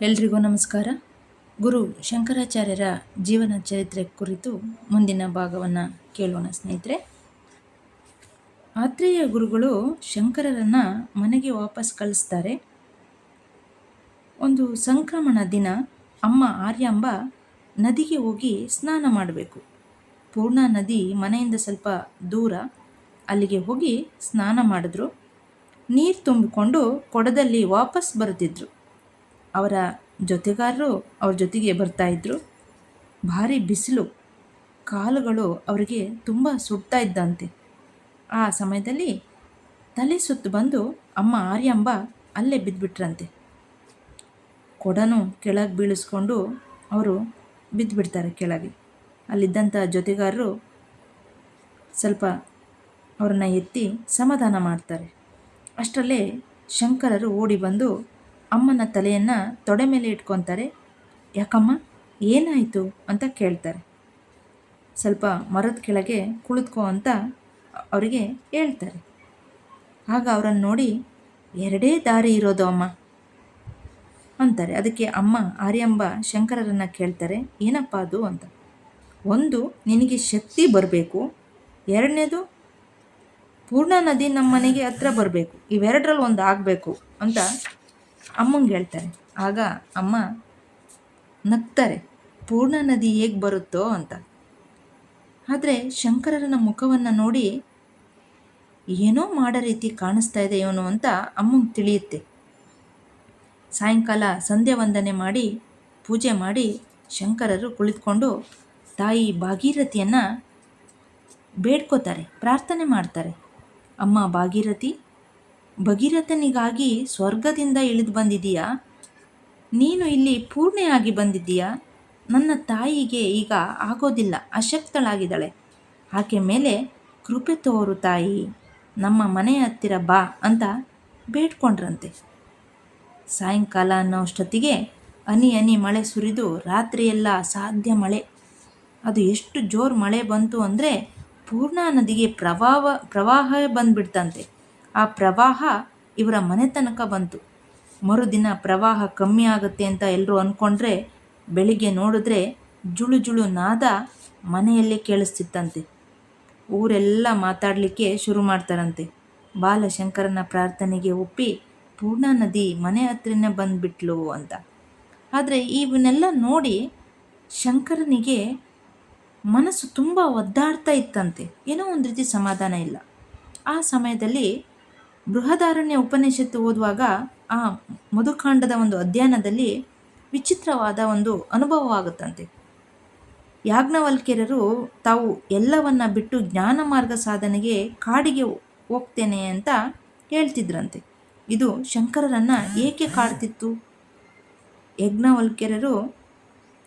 ಎಲ್ರಿಗೂ ನಮಸ್ಕಾರ. ಗುರು ಶಂಕರಾಚಾರ್ಯರ ಜೀವನ ಚರಿತ್ರೆ ಕುರಿತು ಮುಂದಿನ ಭಾಗವನ್ನು ಕೇಳೋಣ ಸ್ನೇಹಿತರೆ. ಆತ್ರೇಯ ಗುರುಗಳು ಶಂಕರರನ್ನು ಮನೆಗೆ ವಾಪಸ್ ಕಳಿಸ್ತಾರೆ. ಒಂದು ಸಂಕ್ರಮಣ ದಿನ ಅಮ್ಮ ಆರ್ಯಾಂಬ ನದಿಗೆ ಹೋಗಿ ಸ್ನಾನ ಮಾಡಬೇಕು. ಪೂರ್ಣ ನದಿ ಮನೆಯಿಂದ ಸ್ವಲ್ಪ ದೂರ, ಅಲ್ಲಿಗೆ ಹೋಗಿ ಸ್ನಾನ ಮಾಡಿದ್ರು. ನೀರು ತುಂಬಿಕೊಂಡು ಕೊಡದಲ್ಲಿ ವಾಪಸ್ ಬರುತ್ತಿದ್ರು. ಅವರ ಜೊತೆಗಾರರು ಅವ್ರ ಜೊತೆಗೆ ಬರ್ತಾಯಿದ್ರು ಭಾರಿ ಬಿಸಿಲು, ಕಾಲುಗಳು ಅವರಿಗೆ ತುಂಬ ಸುಡ್ತಾ ಇದ್ದಂತೆ. ಆ ಸಮಯದಲ್ಲಿ ತಲೆ ಸುತ್ತು ಬಂದು ಅಮ್ಮ ಆರ್ಯಂಬ ಅಲ್ಲೇ ಬಿದ್ದುಬಿಟ್ರಂತೆ ಕೊಡನು ಕೆಳಗೆ ಬೀಳಿಸ್ಕೊಂಡು ಅವರು ಬಿದ್ದುಬಿಡ್ತಾರೆ ಕೆಳಗೆ. ಅಲ್ಲಿದ್ದಂಥ ಜೊತೆಗಾರರು ಸ್ವಲ್ಪ ಅವ್ರನ್ನ ಎತ್ತಿ ಸಮಾಧಾನ ಮಾಡ್ತಾರೆ. ಅಷ್ಟರಲ್ಲೇ ಶಂಕರರು ಓಡಿ ಬಂದು ಅಮ್ಮನ ತಲೆಯನ್ನು ತೊಡೆ ಮೇಲೆ ಇಟ್ಕೊತಾರೆ. ಯಾಕಮ್ಮ, ಏನಾಯಿತು ಅಂತ ಕೇಳ್ತಾರೆ. ಸ್ವಲ್ಪ ಮರದ ಕೆಳಗೆ ಕುಳಿತುಕೋ ಅಂತ ಅವರಿಗೆ ಹೇಳ್ತಾರೆ. ಆಗ ಅವರನ್ನು ನೋಡಿ, ಎರಡೇ ದಾರಿ ಇರೋದು ಅಮ್ಮ ಅಂತಾರೆ. ಅದಕ್ಕೆ ಅಮ್ಮ ಆರ್ಯಂಬ ಶಂಕರರನ್ನು ಕೇಳ್ತಾರೆ, ಏನಪ್ಪ ಅದು ಅಂತ. ಒಂದು, ನಿನಗೆ ಶಕ್ತಿ ಬರಬೇಕು. ಎರಡನೇದು, ಪೂರ್ಣ ನದಿ ನಮ್ಮ ಮನೆಗೆ ಹತ್ರ ಬರಬೇಕು. ಇವೆರಡರಲ್ಲಿ ಒಂದು ಆಗಬೇಕು ಅಂತ ಅಮ್ಮಂಗೆ ಹೇಳ್ತಾರೆ. ಆಗ ಅಮ್ಮ, ನಗ್ತಾರೆ. ಪೂರ್ಣ ನದಿ ಹೇಗೆ ಬರುತ್ತೋ ಅಂತ. ಆದರೆ ಶಂಕರರನ ಮುಖವನ್ನು ನೋಡಿ, ಏನೋ ಮಾಡೋ ರೀತಿ ಕಾಣಿಸ್ತಾ ಇದೆ ಇವನು ಅಂತ ಅಮ್ಮಂಗೆ ತಿಳಿಯುತ್ತೆ. ಸಾಯಂಕಾಲ ಸಂಧ್ಯಾ ವಂದನೆ ಮಾಡಿ, ಪೂಜೆ ಮಾಡಿ ಶಂಕರರು ಕುಳಿತುಕೊಂಡು ತಾಯಿ ಭಾಗೀರಥಿಯನ್ನು ಬೇಡ್ಕೋತಾರೆ, ಪ್ರಾರ್ಥನೆ ಮಾಡ್ತಾರೆ. ಅಮ್ಮ ಭಾಗೀರಥಿ ಭಗೀರಥನಿಗಾಗಿ ಸ್ವರ್ಗದಿಂದ ಇಳಿದು ಬಂದಿದೀಯಾ ನೀನು ಇಲ್ಲಿ ಪೂರ್ಣೆಯಾಗಿ ಬಂದಿದ್ದೀಯಾ? ನನ್ನ ತಾಯಿಗೆ ಈಗ ಆಗೋದಿಲ್ಲ, ಅಶಕ್ತಳಾಗಿದ್ದಾಳೆ. ಆಕೆ ಮೇಲೆ ಕೃಪೆ ತೋರು ತಾಯಿ, ನಮ್ಮ ಮನೆಯ ಹತ್ತಿರ ಬಾ ಅಂತ ಬೇಡ್ಕೊಂಡ್ರಂತೆ. ಸಾಯಂಕಾಲ ಅನ್ನೋ ಅನಿ ಹನಿ ಮಳೆ ಸುರಿದು ರಾತ್ರಿಯೆಲ್ಲ ಅಸಾಧ್ಯ ಮಳೆ. ಅದು ಎಷ್ಟು ಜೋರು ಮಳೆ ಬಂತು ಅಂದರೆ ಪೂರ್ಣಾ ನದಿಗೆ ಪ್ರವಾಹ ಪ್ರವಾಹ ಬಂದುಬಿಡ್ತಂತೆ. ಆ ಪ್ರವಾಹ ಇವರ ಮನೆ ತನಕ ಬಂತು. ಮರುದಿನ ಪ್ರವಾಹ ಕಮ್ಮಿ ಆಗುತ್ತೆ ಅಂತ ಎಲ್ಲರೂ ಅಂದ್ಕೊಂಡ್ರೆ ಬೆಳಿಗ್ಗೆ ನೋಡಿದ್ರೆ ಜುಳು ಜುಳು ನಾದ ಮನೆಯಲ್ಲೇ ಕೇಳಿಸ್ತಿತ್ತಂತೆ. ಊರೆಲ್ಲ ಮಾತಾಡಲಿಕ್ಕೆ ಶುರು ಮಾಡ್ತಾರಂತೆ. ಬಾಲಶಂಕರನ ಪ್ರಾರ್ಥನೆಗೆ ಒಪ್ಪಿ ಪೂರ್ಣಾ ನದಿ ಮನೆ ಹತ್ರನೇ ಬಂದುಬಿಟ್ಲು ಅಂತ. ಆದರೆ ಇವನ್ನೆಲ್ಲ ನೋಡಿ ಶಂಕರನಿಗೆ ಮನಸ್ಸು ತುಂಬ ಒದ್ದಾಡ್ತಾ ಇತ್ತಂತೆ. ಏನೋ ಒಂದು ರೀತಿ ಸಮಾಧಾನ ಇಲ್ಲ. ಆ ಸಮಯದಲ್ಲಿ ಬೃಹದಾರಣ್ಯ ಉಪನಿಷತ್ತು ಓದುವಾಗ ಆ ಮಧುಕಾಂಡದ ಒಂದು ಅಧ್ಯಯನದಲ್ಲಿ ವಿಚಿತ್ರವಾದ ಒಂದು ಅನುಭವವಾಗುತ್ತಂತೆ. ಯಾಜ್ಞವಲ್ಕ್ಯರರು ತಾವು ಎಲ್ಲವನ್ನ ಬಿಟ್ಟು ಜ್ಞಾನ ಮಾರ್ಗ ಸಾಧನೆಗೆ ಕಾಡಿಗೆ ಹೋಗ್ತೇನೆ ಅಂತ ಹೇಳ್ತಿದ್ರಂತೆ. ಇದು ಶಂಕರರನ್ನ ಏಕೆ ಕಾಡ್ತಿತ್ತು? ಯಜ್ಞವಲ್ಕ್ಯರರು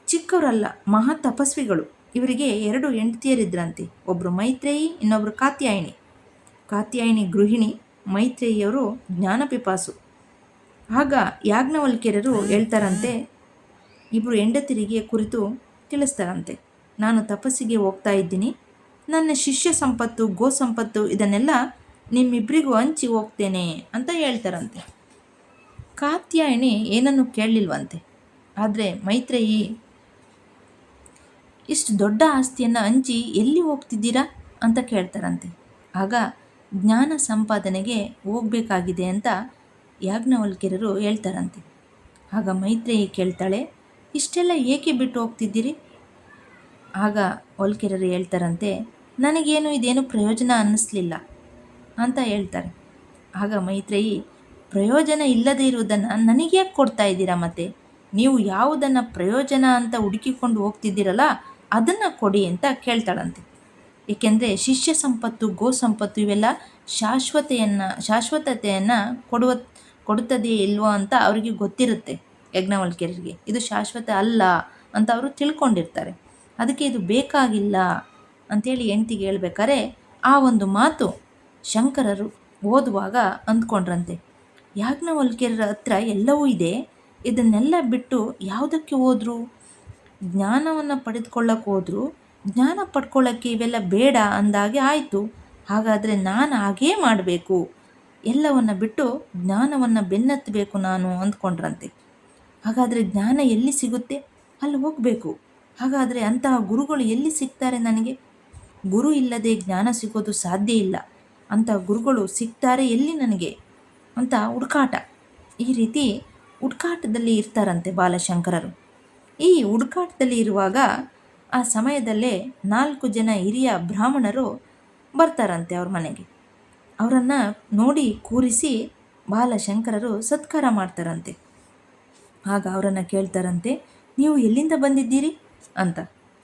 ಚಿಕ್ಕವರಲ್ಲ, ಮಹಾ ತಪಸ್ವಿಗಳು. ಇವರಿಗೆ ಎರಡು ಹೆಂಡತಿಯರಿದ್ರಂತೆ ಒಬ್ಬರು ಮೈತ್ರೇಯಿ ಇನ್ನೊಬ್ಬರು ಕಾತ್ಯಾಯಿನಿ. ಕಾತ್ಯಾಯಿನಿ ಗೃಹಿಣಿ ಮೈತ್ರೇಯಿಯವರು ಜ್ಞಾನಪಿಪಾಸು. ಆಗ ಯಾಜ್ಞವಲ್ಕ್ಯರರು ಹೇಳ್ತಾರಂತೆ ಇಬ್ಬರು ಹೆಂಡತಿರಿಗೆ ಕುರಿತು ತಿಳಿಸ್ತಾರಂತೆ. ನಾನು ತಪಸ್ಸಿಗೆ ಹೋಗ್ತಾ ಇದ್ದೀನಿ. ನನ್ನ ಶಿಷ್ಯ ಸಂಪತ್ತು, ಗೋ ಸಂಪತ್ತು ಇದನ್ನೆಲ್ಲ ನಿಮ್ಮಿಬ್ಬರಿಗೂ ಹಂಚಿ ಹೋಗ್ತೇನೆ ಅಂತ ಹೇಳ್ತಾರಂತೆ. ಕಾತ್ಯಾಯಣಿ ಏನನ್ನು ಕೇಳಲಿಲ್ವಂತೆ. ಆದರೆ ಮೈತ್ರೇಯಿ, ಇಷ್ಟು ದೊಡ್ಡ ಆಸ್ತಿಯನ್ನು ಹಂಚಿ ಎಲ್ಲಿ ಹೋಗ್ತಿದ್ದೀರಾ? ಅಂತ ಕೇಳ್ತಾರಂತೆ. ಆಗ ಜ್ಞಾನ ಸಂಪಾದನೆಗೆ ಹೋಗಬೇಕಾಗಿದೆ ಅಂತ ಯಾಜ್ಞವಲ್ಕ್ಯರರು ಹೇಳ್ತಾರಂತೆ. ಆಗ ಮೈತ್ರೇಯಿ ಕೇಳ್ತಾಳೆ, ಇಷ್ಟೆಲ್ಲ ಏಕೆ ಬಿಟ್ಟು ಹೋಗ್ತಿದ್ದೀರಿ? ಆಗ ವಲ್ಕೆರರು ಹೇಳ್ತಾರಂತೆ, ನನಗೇನು ಇದೇನು ಪ್ರಯೋಜನ ಅನ್ನಿಸ್ಲಿಲ್ಲ ಅಂತ ಹೇಳ್ತಾರೆ. ಆಗ ಮೈತ್ರೇಯಿ, ಪ್ರಯೋಜನ ಇಲ್ಲದೇ ಇರುವುದನ್ನು ನನಗೆ ಕೊಡ್ತಾ ಇದ್ದೀರಾ ಮತ್ತೆ? ನೀವು ಯಾವುದನ್ನು ಪ್ರಯೋಜನ ಅಂತ ಹುಡುಕಿಕೊಂಡು ಹೋಗ್ತಿದ್ದೀರಲ್ಲ, ಅದನ್ನು ಕೊಡಿ ಅಂತ ಕೇಳ್ತಾಳಂತೆ. ಏಕೆಂದರೆ ಶಿಷ್ಯ ಸಂಪತ್ತು, ಗೋ ಸಂಪತ್ತು ಇವೆಲ್ಲ ಶಾಶ್ವತೆಯನ್ನು, ಶಾಶ್ವತತೆಯನ್ನು ಕೊಡುವ, ಕೊಡುತ್ತದೆಯೇ ಇಲ್ವೋ ಅಂತ ಅವರಿಗೆ ಗೊತ್ತಿರುತ್ತೆ ಯಜ್ಞವಲ್ಕ್ಯರಿಗೆ. ಇದು ಶಾಶ್ವತ ಅಲ್ಲ ಅಂತ ಅವರು ತಿಳ್ಕೊಂಡಿರ್ತಾರೆ. ಅದಕ್ಕೆ ಇದು ಬೇಕಾಗಿಲ್ಲ ಅಂಥೇಳಿ ಹೆಂಡ್ತಿಗೆ ಹೇಳ್ಬೇಕಾದ್ರೆ ಆ ಒಂದು ಮಾತು ಶಂಕರರು ಓದುವಾಗ ಅಂದ್ಕೊಂಡ್ರಂತೆ. ಯಾಜ್ಞವಲ್ಕ್ಯರ ಹತ್ರ ಎಲ್ಲವೂ ಇದೆ, ಇದನ್ನೆಲ್ಲ ಬಿಟ್ಟು ಯಾವುದಕ್ಕೆ ಹೋದರು? ಜ್ಞಾನವನ್ನು ಪಡೆದುಕೊಳ್ಳಕ್ಕೆ ಹೋದ್ರು ಜ್ಞಾನ ಪಡ್ಕೊಳ್ಳೋಕ್ಕೆ ಇವೆಲ್ಲ ಬೇಡ ಅಂದಾಗೆ ಆಯಿತು. ಹಾಗಾದರೆ ನಾನು ಹಾಗೇ ಮಾಡಬೇಕು. ಎಲ್ಲವನ್ನು ಬಿಟ್ಟು ಜ್ಞಾನವನ್ನು ಬೆನ್ನತ್ತಬೇಕು ನಾನು ಅಂದ್ಕೊಂಡ್ರಂತೆ. ಹಾಗಾದರೆ ಜ್ಞಾನ ಎಲ್ಲಿ ಸಿಗುತ್ತೆ? ಅಲ್ಲಿ ಹೋಗಬೇಕು. ಹಾಗಾದರೆ ಅಂತಹ ಗುರುಗಳು ಎಲ್ಲಿ ಸಿಗ್ತಾರೆ ನನಗೆ? ಗುರು ಇಲ್ಲದೆ ಜ್ಞಾನ ಸಿಗೋದು ಸಾಧ್ಯ ಇಲ್ಲ. ಅಂತಹ ಗುರುಗಳು ಸಿಗ್ತಾರೆ ಎಲ್ಲಿ ನನಗೆ? ಅಂತ ಹುಡುಕಾಟ. ಈ ರೀತಿ ಹುಡುಕಾಟದಲ್ಲಿ ಇರ್ತಾರಂತೆ ಬಾಲಶಂಕರರು. ಈ ಹುಡುಕಾಟದಲ್ಲಿ ಇರುವಾಗ ಆ ಸಮಯದಲ್ಲೇ ನಾಲ್ಕು ಜನ ಹಿರಿಯ ಬ್ರಾಹ್ಮಣರು ಬರ್ತಾರಂತೆ ಅವ್ರ ಮನೆಗೆ. ಅವರನ್ನು ನೋಡಿ ಕೂರಿಸಿ ಬಾಲಶಂಕರರು ಸತ್ಕಾರ ಮಾಡ್ತಾರಂತೆ. ಆಗ ಅವರನ್ನು ಕೇಳ್ತಾರಂತೆ, ನೀವು ಎಲ್ಲಿಂದ ಬಂದಿದ್ದೀರಿ? ಅಂತ.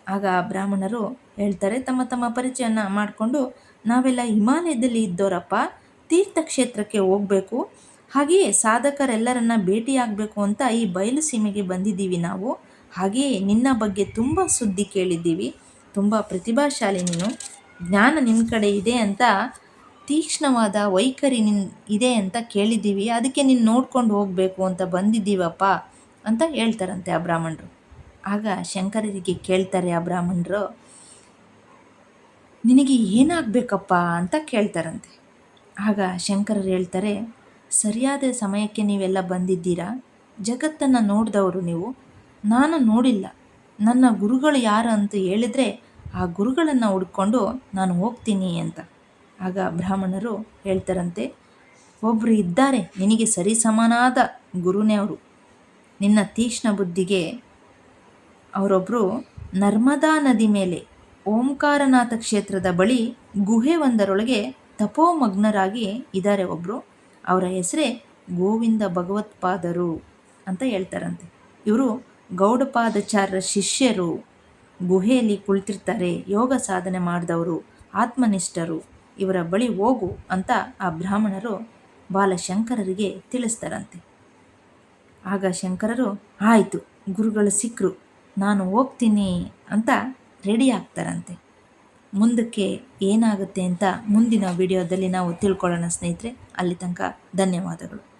ಆಗ ಆ ಬ್ರಾಹ್ಮಣರು ಹೇಳ್ತಾರೆ, ತಮ್ಮ ತಮ್ಮ ಪರಿಚಯನ ಮಾಡಿಕೊಂಡು ನಾವೆಲ್ಲ ಹಿಮಾಲಯದಲ್ಲಿ ಇದ್ದವರಪ್ಪ. ತೀರ್ಥಕ್ಷೇತ್ರಕ್ಕೆ ಹೋಗಬೇಕು. ಹಾಗೆಯೇ ಸಾಧಕರೆಲ್ಲರನ್ನ ಭೇಟಿಯಾಗಬೇಕು ಅಂತ ಈ ಬಯಲು ಸೀಮೆಗೆ ಬಂದಿದ್ದೀವಿ ನಾವು. ಹಾಗೆಯೇ ನಿನ್ನ ಬಗ್ಗೆ ತುಂಬ ಸುದ್ದಿ ಕೇಳಿದ್ದೀವಿ. ತುಂಬ ಪ್ರತಿಭಾಶಾಲಿ ನೀನು. ಜ್ಞಾನ ನಿನ್ನ ಕಡೆ ಇದೆ ಅಂತ, ತೀಕ್ಷ್ಣವಾದ ವೈಖರಿ ನಿನ್ ಇದೆ ಅಂತ ಕೇಳಿದ್ದೀವಿ. ಅದಕ್ಕೆ ನೀನು ನೋಡ್ಕೊಂಡು ಹೋಗಬೇಕು ಅಂತ ಬಂದಿದ್ದೀವಪ್ಪ ಅಂತ ಹೇಳ್ತಾರಂತೆ ಆ ಬ್ರಾಹ್ಮಣರು. ಆಗ ಶಂಕರರಿಗೆ ಕೇಳ್ತಾರೆ ಆ ಬ್ರಾಹ್ಮಣರು, ನಿನಗೆ ಏನಾಗಬೇಕಪ್ಪ ಅಂತ ಕೇಳ್ತಾರಂತೆ. ಆಗ ಶಂಕರರು ಹೇಳ್ತಾರೆ, ಸರಿಯಾದ ಸಮಯಕ್ಕೆ ನೀವೆಲ್ಲ ಬಂದಿದ್ದೀರಾ? ಜಗತ್ತನ್ನು ನೋಡಿದವರು ನೀವು. ನಾನು ನೋಡಿಲ್ಲ. ನನ್ನ ಗುರುಗಳು ಯಾರು ಅಂತ ಹೇಳಿದರೆ ಆ ಗುರುಗಳನ್ನು ಹುಡ್ಕೊಂಡು ನಾನು ಹೋಗ್ತೀನಿ ಅಂತ. ಆಗ ಬ್ರಾಹ್ಮಣರು ಹೇಳ್ತಾರಂತೆ ಒಬ್ಬರು ಇದ್ದಾರೆ, ನಿನಗೆ ಸರಿ ಸಮಾನಾದ ಗುರುನೇ ಅವರು. ನಿನ್ನ ತೀಕ್ಷ್ಣ ಬುದ್ಧಿಗೆ ಅವರೊಬ್ಬರು ನರ್ಮದಾ ನದಿ ಮೇಲೆ, ಓಂಕಾರನಾಥ ಕ್ಷೇತ್ರದ ಬಳಿ ಗುಹೆ ಒಂದರೊಳಗೆ ತಪೋಮಗ್ನರಾಗಿ ಇದ್ದಾರೆ ಒಬ್ಬರು ಅವರ ಹೆಸರೇ ಗೋವಿಂದ ಭಗವತ್ಪಾದರು ಅಂತ ಹೇಳ್ತಾರಂತೆ. ಇವರು ಗೌಡಪಾದಚಾರ್ಯರ ಶಿಷ್ಯರು ಗುಹೆಯಲ್ಲಿ ಕುಳಿತಿರ್ತಾರೆ, ಯೋಗ ಸಾಧನೆ ಮಾಡಿದವರು, ಆತ್ಮನಿಷ್ಠರು. ಇವರ ಬಳಿ ಹೋಗು ಅಂತ ಆ ಬ್ರಾಹ್ಮಣರು ಬಾಲಶಂಕರರಿಗೆ ತಿಳಿಸ್ತಾರಂತೆ. ಆಗ ಶಂಕರರು, ಆಯಿತು, ಗುರುಗಳು ಸಿಕ್ಕರು ನಾನು ಹೋಗ್ತೀನಿ ಅಂತ ರೆಡಿ ಆಗ್ತಾರಂತೆ. ಮುಂದಕ್ಕೆ ಏನಾಗುತ್ತೆ ಅಂತ ಮುಂದಿನ ವಿಡಿಯೋದಲ್ಲಿ ನಾವು ತಿಳ್ಕೊಳ್ಳೋಣ ಸ್ನೇಹಿತರೆ. ಅಲ್ಲಿ ತನಕ ಧನ್ಯವಾದಗಳು.